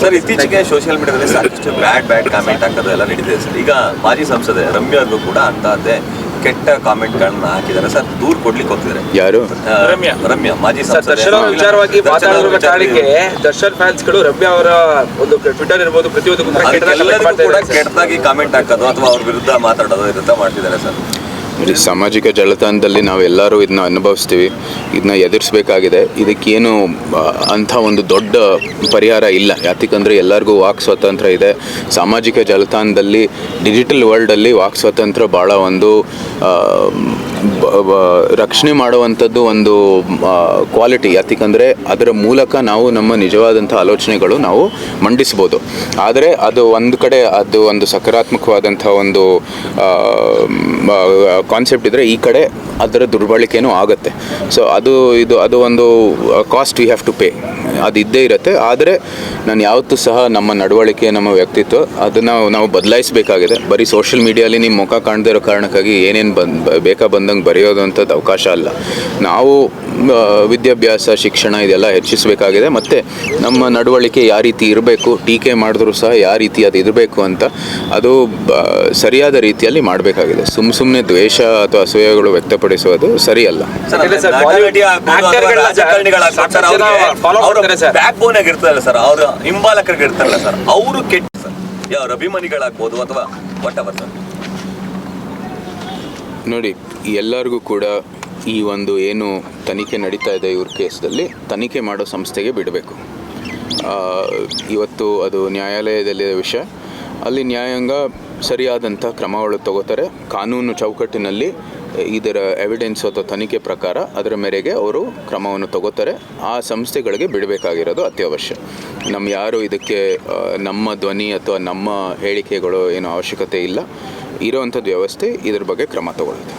Sir ಇತ್ತೀಚೆಗೆ social ಮೀಡಿಯಾದಲ್ಲಿ ಸಾಕಷ್ಟು ಬ್ಯಾಡ್ ಬ್ಯಾಡ್ ಕಾಮೆಂಟ್ ಹಾಕೋದು ಎಲ್ಲ ನಡೀತಿದೆ ಸರ್. ಈಗ ಮಾಜಿ ಸಂಸದೆ ರಮ್ಯಾ ಅವರು ಕೂಡ ಅಂತಹದ್ದೇ ಕೆಟ್ಟ ಕಾಮೆಂಟ್ಗಳನ್ನ ಹಾಕಿದ್ದಾರೆ. ಸರ್ ದೂರ್ ಕೊಡ್ಲಿಕ್ಕೆ ಹೋಗ್ತಿದ್ದಾರೆ. ಯಾರು? ರಮ್ಯಾ. ರಮ್ಯಾ ಮಾಜಿ ಸರ್ ದರ್ಶನ್ ಅವ್ರ ವಿಚಾರವಾಗಿ ಮಾತಾಡಿರುವ ಕಾರಣಕ್ಕೆ ದರ್ಶನ್ ಫ್ಯಾನ್ಸ್ಗಳು ರಮ್ಯಾ ಅವರ ಒಂದು ಟ್ವಿಟರ್ ಇರ್ಬೋದು ಪ್ರತಿಯೊಂದು ಕೂಡ ಕೆಟ್ಟದಾಗಿ ಕಾಮೆಂಟ್ ಹಾಕೋದು ಅಥವಾ ಅವ್ರ ವಿರುದ್ಧ ಮಾತಾಡೋದು ಇರುತ್ತ ಮಾಡ್ತಿದ್ದಾರೆ ಸರ್? ಸಾಮಾಜಿಕ ಜಾಲತಾಣದಲ್ಲಿ ನಾವೆಲ್ಲರೂ ಇದನ್ನ ಅನುಭವಿಸ್ತೀವಿ, ಇದನ್ನ ಎದುರಿಸಬೇಕಾಗಿದೆ. ಇದಕ್ಕೇನು ಅಂಥ ಒಂದು ದೊಡ್ಡ ಪರಿಹಾರ ಇಲ್ಲ. ಯಾತಕ್ಕಂದರೆ ಎಲ್ಲರಿಗೂ ವಾಕ್ ಸ್ವಾತಂತ್ರ್ಯ ಇದೆ. ಸಾಮಾಜಿಕ ಜಾಲತಾಣದಲ್ಲಿ, ಡಿಜಿಟಲ್ ವರ್ಲ್ಡಲ್ಲಿ ವಾಕ್ ಸ್ವಾತಂತ್ರ್ಯ ಭಾಳ ಒಂದು ರಕ್ಷಣೆ ಮಾಡುವಂಥದ್ದು ಒಂದು ಕ್ವಾಲಿಟಿ. ಯಾತಕ್ಕಂದರೆ ಅದರ ಮೂಲಕ ನಾವು ನಮ್ಮ ನಿಜವಾದಂಥ ಆಲೋಚನೆಗಳು ನಾವು ಮಂಡಿಸ್ಬೋದು. ಆದರೆ ಅದು ಒಂದು ಕಡೆ ಅದು ಒಂದು ಸಕಾರಾತ್ಮಕವಾದಂಥ ಒಂದು ಕಾನ್ಸೆಪ್ಟ್ ಇದ್ದರೆ ಈ ಕಡೆ ಅದರ ದುರ್ಬಳಕೆನೂ ಆಗುತ್ತೆ. ಸೊ ಅದು ಇದು, ಅದು ಒಂದು cost we have to pay ಅದು ಇದ್ದೇ ಇರುತ್ತೆ. ಆದರೆ ನಾನು ಯಾವತ್ತೂ ಸಹ ನಮ್ಮ ನಡವಳಿಕೆ, ನಮ್ಮ ವ್ಯಕ್ತಿತ್ವ ಅದನ್ನು ನಾವು ಬದಲಾಯಿಸಬೇಕಾಗಿದೆ. ಬರೀ ಸೋಷಿಯಲ್ ಮೀಡಿಯಲ್ಲಿ ನಿಮ್ಮ ಮುಖ ಕಾಣದೇ ಇರೋ ಕಾರಣಕ್ಕಾಗಿ ಏನೇನು ಬಂದು, ಬೇಕಾ ಬಂದಂಗೆ ಬರೆಯೋದು ಅಂಥದ್ದು ಅವಕಾಶ ಅಲ್ಲ. ನಾವು ವಿದ್ಯಾಭ್ಯಾಸ, ಶಿಕ್ಷಣ ಇದೆಲ್ಲ ಹೆಚ್ಚಿಸಬೇಕಾಗಿದೆ. ಮತ್ತು ನಮ್ಮ ನಡವಳಿಕೆ ಯಾವ ರೀತಿ ಇರಬೇಕು, ಟೀಕೆ ಮಾಡಿದ್ರೂ ಸಹ ಯಾವ ರೀತಿ ಅದು ಇರಬೇಕು ಅಂತ ಅದು ಸರಿಯಾದ ರೀತಿಯಲ್ಲಿ ಮಾಡಬೇಕಾಗಿದೆ. ಸುಮ್ಮ ಸುಮ್ಮನೆ ದ್ವೇಷ ಅಥವಾ ಅಸೂಯೆಗಳು ವ್ಯಕ್ತಪಡಿಸೋದು ಸರಿಯಲ್ಲ. ಸರಿ ಸರ್, ಅವ್ರ ಮಾಡ್ತಾರೆ ಸರ್. ಬ್ಯಾಕ್ ಬೋನ್ ಆಗಿರ್ತಾರಲ್ಲ ಸರ್ ಅವ್ರ ಹಿಂಬಾಲಕರಿಗೆ ಇರ್ತಾರಲ್ಲ ಸರ್ ಅವರು ಕೆಟ್ಟ ಸರ್. ಯಾವ್ರ ಅಭಿಮಾನಿಗಳಾಗ್ಬೋದು ಅಥವಾ ವಾಟ್ ಸರ್. ನೋಡಿ ಎಲ್ಲರಿಗೂ ಕೂಡ ಈ ಒಂದು ಏನು ತನಿಖೆ ನಡೀತಾ ಇದೆ ಇವ್ರ ಕೇಸ್ದಲ್ಲಿ ತನಿಖೆ ಮಾಡೋ ಸಂಸ್ಥೆಗೆ ಬಿಡಬೇಕು. ಇವತ್ತು ಅದು ನ್ಯಾಯಾಲಯದಲ್ಲಿರೋ ವಿಷಯ. ಅಲ್ಲಿ ನ್ಯಾಯಾಂಗ ಸರಿಯಾದಂಥ ಕ್ರಮಗಳು ತಗೋತಾರೆ. ಕಾನೂನು ಚೌಕಟ್ಟಿನಲ್ಲಿ ಇದರ ಎವಿಡೆನ್ಸ್ ಅಥವಾ ತನಿಖೆ ಪ್ರಕಾರ ಅದರ ಮೇರೆಗೆ ಅವರು ಕ್ರಮವನ್ನು ತಗೋತಾರೆ. ಆ ಸಂಸ್ಥೆಗಳಿಗೆ ಬಿಡಬೇಕಾಗಿರೋದು ಅತ್ಯವಶ್ಯ. ನಮ್ಮ ಯಾರು ಇದಕ್ಕೆ ನಮ್ಮ ಧ್ವನಿ ಅಥವಾ ನಮ್ಮ ಹೇಳಿಕೆಗಳು ಏನು ಅವಶ್ಯಕತೆ ಇಲ್ಲ. ಇರೋವಂಥದ್ದು ವ್ಯವಸ್ಥೆ ಇದ್ರ ಬಗ್ಗೆ ಕ್ರಮ ತಗೊಳ್ಳುತ್ತೆ.